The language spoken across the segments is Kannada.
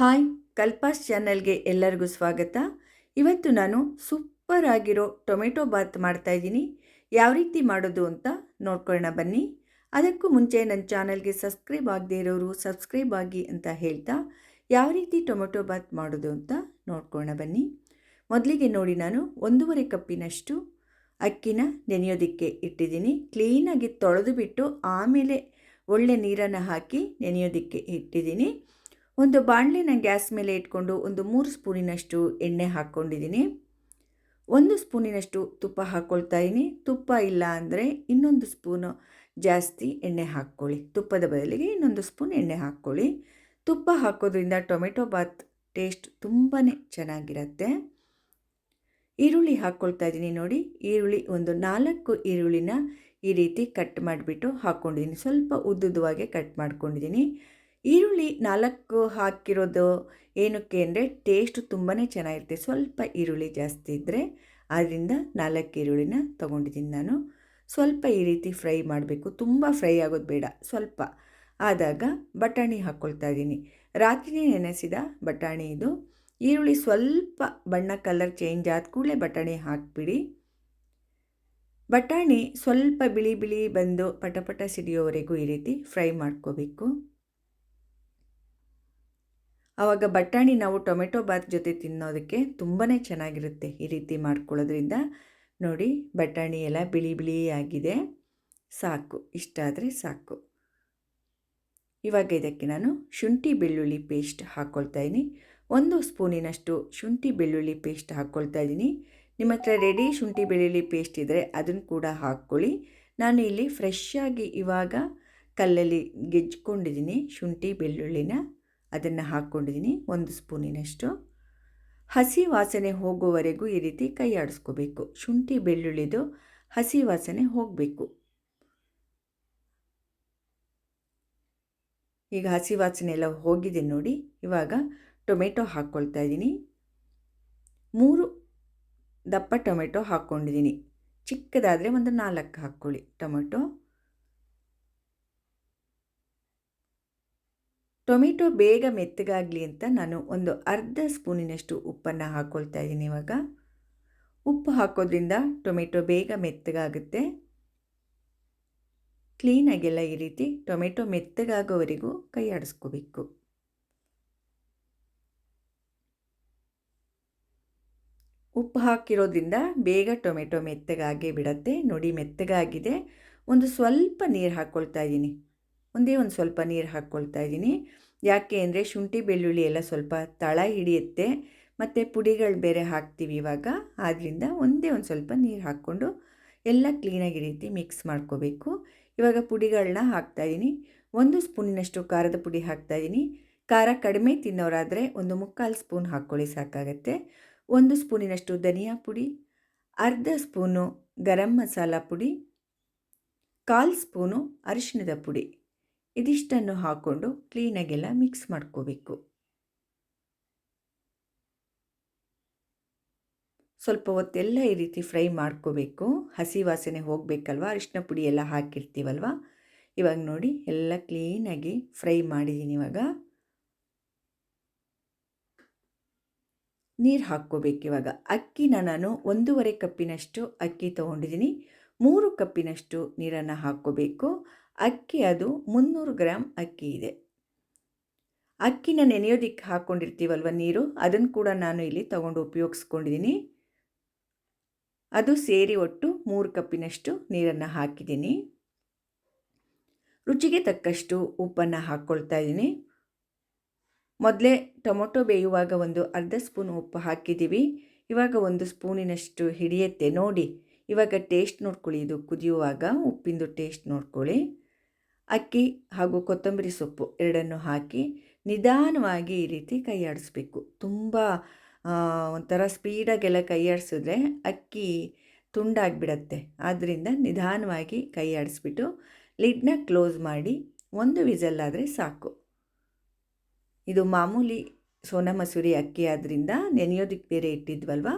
ಹಾಯ್, ಕಲ್ಪಾಸ್ ಚಾನಲ್ಗೆ ಎಲ್ಲರಿಗೂ ಸ್ವಾಗತ. ಇವತ್ತು ನಾನು ಸೂಪರ್ ಆಗಿರೋ ಟೊಮೆಟೊ ಬಾತ್ ಮಾಡ್ತಾ ಇದ್ದೀನಿ. ಯಾವ ರೀತಿ ಮಾಡೋದು ಅಂತ ನೋಡ್ಕೊಳ್ಳೋಣ ಬನ್ನಿ. ಅದಕ್ಕೂ ಮುಂಚೆ ನನ್ನ ಚಾನಲ್ಗೆ ಸಬ್ಸ್ಕ್ರೈಬ್ ಆಗದೆ ಇರೋರು ಸಬ್ಸ್ಕ್ರೈಬ್ ಆಗಿ ಅಂತ ಹೇಳ್ತಾ ಯಾವ ರೀತಿ ಟೊಮೆಟೊ ಬಾತ್ ಮಾಡೋದು ಅಂತ ನೋಡ್ಕೊಳ್ಳೋಣ ಬನ್ನಿ. ಮೊದಲಿಗೆ ನೋಡಿ ನಾನು ಒಂದೂವರೆ ಕಪ್ಪಿನಷ್ಟು ಅಕ್ಕಿನ ನೆನೆಯೋದಕ್ಕೆ ಇಟ್ಟಿದ್ದೀನಿ. ಕ್ಲೀನಾಗಿ ತೊಳೆದು ಬಿಟ್ಟು ಆಮೇಲೆ ಒಳ್ಳೆ ನೀರನ್ನು ಹಾಕಿ ನೆನೆಯೋದಕ್ಕೆ ಇಟ್ಟಿದ್ದೀನಿ. ಒಂದು ಬಾಣಲಿನ ಗ್ಯಾಸ್ ಮೇಲೆ ಇಟ್ಕೊಂಡು ಒಂದು ಮೂರು ಸ್ಪೂನಿನಷ್ಟು ಎಣ್ಣೆ ಹಾಕ್ಕೊಂಡಿದ್ದೀನಿ. ಒಂದು ಸ್ಪೂನಿನಷ್ಟು ತುಪ್ಪ ಹಾಕ್ಕೊಳ್ತಾ ಇದ್ದೀನಿ ತುಪ್ಪ ಇಲ್ಲ ಅಂದರೆ ಇನ್ನೊಂದು ಸ್ಪೂನು ಜಾಸ್ತಿ ಎಣ್ಣೆ ಹಾಕ್ಕೊಳ್ಳಿ. ತುಪ್ಪದ ಬದಲಿಗೆ ಇನ್ನೊಂದು ಸ್ಪೂನ್ ಎಣ್ಣೆ ಹಾಕ್ಕೊಳ್ಳಿ. ತುಪ್ಪ ಹಾಕೋದ್ರಿಂದ ಟೊಮೆಟೊ ಬಾತ್ ಟೇಸ್ಟ್ ತುಂಬಾ ಚೆನ್ನಾಗಿರುತ್ತೆ. ಈರುಳ್ಳಿ ಹಾಕ್ಕೊಳ್ತಾ ಇದ್ದೀನಿ ನೋಡಿ. ಈರುಳ್ಳಿ ಒಂದು ನಾಲ್ಕು ಈರುಳ್ಳಿನ ಈ ರೀತಿ ಕಟ್ ಮಾಡಿಬಿಟ್ಟು ಹಾಕ್ಕೊಂಡಿದ್ದೀನಿ ಸ್ವಲ್ಪ ಉದ್ದುದವಾಗೆ ಕಟ್ ಮಾಡ್ಕೊಂಡಿದ್ದೀನಿ. ಈರುಳ್ಳಿ ನಾಲ್ಕು ಹಾಕಿರೋದು ಏನಕ್ಕೆ ಅಂದರೆ ಟೇಸ್ಟ್ ತುಂಬಾ ಚೆನ್ನಾಗಿರುತ್ತೆ. ಸ್ವಲ್ಪ ಈರುಳ್ಳಿ ಜಾಸ್ತಿ ಇದ್ದರೆ ಆದ್ದರಿಂದ ನಾಲ್ಕು ಈರುಳ್ಳಿನ ತೊಗೊಂಡಿದ್ದೀನಿ ನಾನು. ಸ್ವಲ್ಪ ಈ ರೀತಿ ಫ್ರೈ ಮಾಡಬೇಕು. ತುಂಬ ಫ್ರೈ ಆಗೋದು ಬೇಡ, ಸ್ವಲ್ಪ. ಆದಾಗ ಬಟಾಣಿ ಹಾಕ್ಕೊಳ್ತಾ ಇದ್ದೀನಿ. ರಾತ್ರಿನೇ ನೆನೆಸಿದ ಬಟಾಣಿ ಇದು. ಈರುಳ್ಳಿ ಸ್ವಲ್ಪ ಬಣ್ಣ ಕಲರ್ ಚೇಂಜ್ ಆದ ಕೂಡಲೇ ಬಟಾಣಿ ಹಾಕಿಬಿಡಿ. ಬಟಾಣಿ ಸ್ವಲ್ಪ ಬಿಳಿ ಬಿಳಿ ಬಂದು ಪಟಪಟ ಸಿಡಿಯೋವರೆಗೂ ಈ ರೀತಿ ಫ್ರೈ ಮಾಡ್ಕೋಬೇಕು. ಆವಾಗ ಬಟಾಣಿ ನಾವು ಟೊಮೆಟೊ ಬಾತ್ ಜೊತೆ ತಿನ್ನೋದಕ್ಕೆ ತುಂಬಾ ಚೆನ್ನಾಗಿರುತ್ತೆ ಈ ರೀತಿ ಮಾಡ್ಕೊಳ್ಳೋದ್ರಿಂದ. ನೋಡಿ, ಬಟಾಣಿ ಎಲ್ಲ ಬಿಳಿ ಬಿಳಿ ಆಗಿದೆ. ಸಾಕು, ಇಷ್ಟ ಆದರೆ ಸಾಕು. ಇವಾಗ ಇದಕ್ಕೆ ನಾನು ಶುಂಠಿ ಬೆಳ್ಳುಳ್ಳಿ ಪೇಸ್ಟ್ ಹಾಕ್ಕೊಳ್ತಾ ಇದ್ದೀನಿ ಒಂದು ಸ್ಪೂನಿನಷ್ಟು ಶುಂಠಿ ಬೆಳ್ಳುಳ್ಳಿ ಪೇಸ್ಟ್ ಹಾಕ್ಕೊಳ್ತಾ ಇದ್ದೀನಿ ನಿಮ್ಮ ಹತ್ರ ರೆಡಿ ಶುಂಠಿ ಬೆಳ್ಳುಳ್ಳಿ ಪೇಸ್ಟ್ ಇದ್ದರೆ ಅದನ್ನು ಕೂಡ ಹಾಕ್ಕೊಳ್ಳಿ. ನಾನು ಇಲ್ಲಿ ಫ್ರೆಶ್ ಆಗಿ ಇವಾಗ ಕಲ್ಲಲ್ಲಿ ಗೆಜ್ಕೊಂಡಿದ್ದೀನಿ ಶುಂಠಿ ಬೆಳ್ಳುಳ್ಳಿನ. ಅದನ್ನು ಹಾಕ್ಕೊಂಡಿದ್ದೀನಿ ಒಂದು ಸ್ಪೂನಿನಷ್ಟು. ಹಸಿ ವಾಸನೆ ಹೋಗುವವರೆಗೂ ಈ ರೀತಿ ಕೈ ಆಡಿಸ್ಕೋಬೇಕು. ಶುಂಠಿ, ಬೆಳ್ಳುಳ್ಳಿದು ಹಸಿ ವಾಸನೆ ಹೋಗಬೇಕು. ಈಗ ಹಸಿ ವಾಸನೆ ಎಲ್ಲ ಹೋಗಿದೆ ನೋಡಿ, ಇವಾಗ ಟೊಮೆಟೊ ಹಾಕ್ಕೊಳ್ತಾ ಇದ್ದೀನಿ ಮೂರು ದಪ್ಪ ಟೊಮೆಟೊ ಹಾಕ್ಕೊಂಡಿದ್ದೀನಿ ಚಿಕ್ಕದಾದರೆ ಒಂದು ನಾಲ್ಕು ಹಾಕ್ಕೊಳ್ಳಿ ಟೊಮೆಟೊ. ಟೊಮೆಟೊ ಬೇಗ ಮೆತ್ತಗಾಗಲಿ ಅಂತ ನಾನು ಒಂದು ಅರ್ಧ ಸ್ಪೂನಿನಷ್ಟು ಉಪ್ಪನ್ನು ಹಾಕ್ಕೊಳ್ತಾ ಇದ್ದೀನಿ ಇವಾಗ. ಉಪ್ಪು ಹಾಕೋದ್ರಿಂದ ಟೊಮೆಟೊ ಬೇಗ ಮೆತ್ತಗಾಗುತ್ತೆ. ಕ್ಲೀನಾಗೆಲ್ಲ ಈ ರೀತಿ ಟೊಮೆಟೊ ಮೆತ್ತಗಾಗೋವರೆಗೂ ಕೈ ಆಡಿಸ್ಕೋಬೇಕು. ಉಪ್ಪು ಹಾಕಿರೋದ್ರಿಂದ ಬೇಗ ಟೊಮೆಟೊ ಮೆತ್ತಗಾಗೇ ಬಿಡತ್ತೆ. ನೋಡಿ, ಮೆತ್ತಗಾಗಿದೆ. ಒಂದು ಸ್ವಲ್ಪ ನೀರು ಹಾಕ್ಕೊಳ್ತಾ ಇದ್ದೀನಿ. ಒಂದೇ ಒಂದು ಸ್ವಲ್ಪ ನೀರು ಹಾಕ್ಕೊಳ್ತಾ ಇದ್ದೀನಿ. ಯಾಕೆ ಅಂದರೆ ಶುಂಠಿ, ಬೆಳ್ಳುಳ್ಳಿ ಎಲ್ಲ ಸ್ವಲ್ಪ ತಳ ಹಿಡಿಯುತ್ತೆ. ಮತ್ತು ಪುಡಿಗಳು ಬೇರೆ ಹಾಕ್ತೀವಿ ಇವಾಗ. ಆದ್ದರಿಂದ ಒಂದೇ ಒಂದು ಸ್ವಲ್ಪ ನೀರು ಹಾಕ್ಕೊಂಡು ಎಲ್ಲ ಕ್ಲೀನಾಗಿ ರೀತಿ ಮಿಕ್ಸ್ ಮಾಡ್ಕೋಬೇಕು. ಇವಾಗ ಪುಡಿಗಳನ್ನ ಹಾಕ್ತಾಯಿದ್ದೀನಿ ಒಂದು ಸ್ಪೂನಿನಷ್ಟು ಖಾರದ ಪುಡಿ ಹಾಕ್ತಾಯಿದ್ದೀನಿ ಖಾರ ಕಡಿಮೆ ತಿನ್ನೋರಾದರೆ ಒಂದು ಮುಕ್ಕಾಲು ಸ್ಪೂನ್ ಹಾಕ್ಕೊಳ್ಳಿ ಸಾಕಾಗತ್ತೆ. ಒಂದು ಸ್ಪೂನಿನಷ್ಟು ಧನಿಯಾ ಪುಡಿ, ಅರ್ಧ ಸ್ಪೂನು ಗರಂ ಮಸಾಲ ಪುಡಿ, ಕಾಲು ಸ್ಪೂನು ಅರಿಶಿಣದ ಪುಡಿ. ಇದಿಷ್ಟನ್ನು ಹಾಕ್ಕೊಂಡು ಕ್ಲೀನಾಗೆಲ್ಲ ಮಿಕ್ಸ್ ಮಾಡ್ಕೋಬೇಕು. ಸ್ವಲ್ಪ ಹೊತ್ತೆಲ್ಲ ಈ ರೀತಿ ಫ್ರೈ ಮಾಡ್ಕೋಬೇಕು. ಹಸಿ ವಾಸನೆ ಹೋಗಬೇಕಲ್ವ? ಅರಿಶಿನ ಪುಡಿ ಎಲ್ಲ ಹಾಕಿರ್ತೀವಲ್ವ? ಇವಾಗ ನೋಡಿ, ಎಲ್ಲ ಕ್ಲೀನಾಗಿ ಫ್ರೈ ಮಾಡಿದ್ದೀನಿ ಇವಾಗ. ನೀರು ಹಾಕ್ಕೋಬೇಕು ಇವಾಗ. ಅಕ್ಕಿನ ನಾನು ಒಂದೂವರೆ ಕಪ್ಪಿನಷ್ಟು ಅಕ್ಕಿ ತೊಗೊಂಡಿದ್ದೀನಿ ಮೂರು ಕಪ್ಪಿನಷ್ಟು ನೀರನ್ನು ಹಾಕ್ಕೋಬೇಕು. ಅಕ್ಕಿ ಅದು ಮುನ್ನೂರು ಗ್ರಾಮ್ ಅಕ್ಕಿ ಇದೆ. ಅಕ್ಕಿನ ನೆನೆಯೋದಿಕ್ಕೆ ಹಾಕ್ಕೊಂಡಿರ್ತೀವಲ್ವ ನೀರು? ಅದನ್ನು ಕೂಡ ನಾನು ಇಲ್ಲಿ ತಗೊಂಡು ಉಪಯೋಗಿಸ್ಕೊಂಡಿದ್ದೀನಿ ಅದು ಸೇರಿ ಒಟ್ಟು ಮೂರು ಕಪ್ಪಿನಷ್ಟು ನೀರನ್ನು ಹಾಕಿದ್ದೀನಿ ರುಚಿಗೆ ತಕ್ಕಷ್ಟು ಉಪ್ಪನ್ನು ಹಾಕ್ಕೊಳ್ತಾ ಇದ್ದೀನಿ ಮೊದಲೇ ಟೊಮೊಟೊ ಬೇಯುವಾಗ ಒಂದು ಅರ್ಧ ಸ್ಪೂನ್ ಉಪ್ಪು ಹಾಕಿದ್ದೀವಿ ಇವಾಗ ಒಂದು ಸ್ಪೂನಿನಷ್ಟು ಹಿಡಿಯುತ್ತೆ. ನೋಡಿ, ಇವಾಗ ಟೇಸ್ಟ್ ನೋಡ್ಕೊಳ್ಳಿ. ಇದು ಕುದಿಯುವಾಗ ಉಪ್ಪಿಂದು ಟೇಸ್ಟ್ ನೋಡ್ಕೊಳ್ಳಿ. ಅಕ್ಕಿ ಹಾಗೂ ಕೊತ್ತಂಬರಿ ಸೊಪ್ಪು ಎರಡನ್ನು ಹಾಕಿ ನಿಧಾನವಾಗಿ ಈ ರೀತಿ ಕೈಯಾಡಿಸ್ಬೇಕು ತುಂಬ ಒಂಥರ ಸ್ಪೀಡಾಗೆಲ್ಲ ಕೈಯಾಡಿಸಿದ್ರೆ ಅಕ್ಕಿ ತುಂಡಾಗಿಬಿಡತ್ತೆ. ಆದ್ದರಿಂದ ನಿಧಾನವಾಗಿ ಕೈಯಾಡಿಸ್ಬಿಟ್ಟು ಲಿಡ್ನ ಕ್ಲೋಸ್ ಮಾಡಿ ಒಂದು ವಿಸಲ್ಲಾದರೆ ಸಾಕು. ಇದು ಮಾಮೂಲಿ ಸೋನಾ ಮಸೂರಿ ಅಕ್ಕಿ ಆದ್ದರಿಂದ ನೆನೆಯೋದಕ್ಕೆ ಬೇರೆ ಇಟ್ಟಿದ್ವಲ್ವ?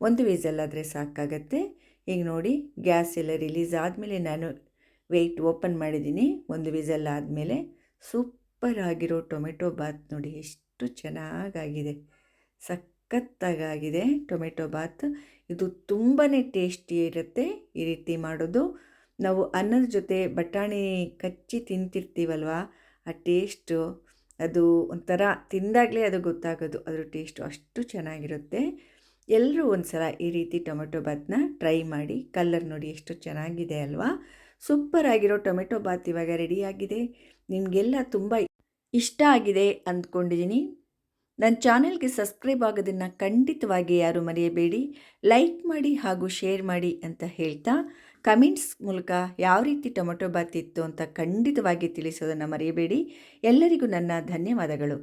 ಒಂದು ವಿಸಲ್ಲಾದರೆ ಸಾಕಾಗತ್ತೆ. ಈಗ ನೋಡಿ, ಗ್ಯಾಸ್ ಎಲ್ಲ ರಿಲೀಸ್ ಆದಮೇಲೆ ನಾನು ವೆಯ್ಟ್ ಓಪನ್ ಮಾಡಿದ್ದೀನಿ. ಒಂದು ವಿಸಲ್ ಆದಮೇಲೆ ಸೂಪರ್ ಆಗಿರೋ ಟೊಮೆಟೊ ಬಾತ್ ನೋಡಿ, ಎಷ್ಟು ಚೆನ್ನಾಗಾಗಿದೆ. ಸಖತ್ತಾಗಾಗಿದೆ ಟೊಮೆಟೊ ಬಾತ್. ಇದು ತುಂಬಾ ಟೇಸ್ಟಿ ಇರುತ್ತೆ ಈ ರೀತಿ ಮಾಡೋದು. ನಾವು ಅನ್ನದ ಜೊತೆ ಬಟಾಣಿ ಕಚ್ಚಿ ತಿಂತಿರ್ತೀವಲ್ವ, ಆ ಟೇಸ್ಟು, ಅದು ಒಂಥರ ತಿಂದಾಗಲೇ ಅದು ಗೊತ್ತಾಗೋದು, ಅದ್ರ ಟೇಸ್ಟು ಅಷ್ಟು ಚೆನ್ನಾಗಿರುತ್ತೆ. ಎಲ್ಲರೂ ಒಂದು ಸಲ ಈ ರೀತಿ ಟೊಮೆಟೊ ಬಾತ್ನ ಟ್ರೈ ಮಾಡಿ ಕಲ್ಲರ್ ನೋಡಿ ಎಷ್ಟು ಚೆನ್ನಾಗಿದೆ ಅಲ್ವಾ. ಸೂಪರ್ ಆಗಿರೋ ಟೊಮೆಟೊ ಬಾತ್ ಇವಾಗ ರೆಡಿಯಾಗಿದೆ ನಿಮಗೆಲ್ಲ ತುಂಬ ಇಷ್ಟ ಆಗಿದೆ ಅಂದ್ಕೊಂಡಿದ್ದೀನಿ ನನ್ನ ಚಾನೆಲ್ಗೆ ಸಬ್ಸ್ಕ್ರೈಬ್ ಆಗೋದನ್ನು ಖಂಡಿತವಾಗಿ ಯಾರು ಮರೆಯಬೇಡಿ. ಲೈಕ್ ಮಾಡಿ ಹಾಗೂ ಶೇರ್ ಮಾಡಿ ಅಂತ ಹೇಳ್ತಾ, ಕಮೆಂಟ್ಸ್ ಮೂಲಕ ಯಾವ ರೀತಿ ಟೊಮೆಟೊ ಬಾತ್ ಇತ್ತು ಅಂತ ಖಂಡಿತವಾಗಿ ತಿಳಿಸೋದನ್ನು ಮರೆಯಬೇಡಿ. ಎಲ್ಲರಿಗೂ ನನ್ನ ಧನ್ಯವಾದಗಳು.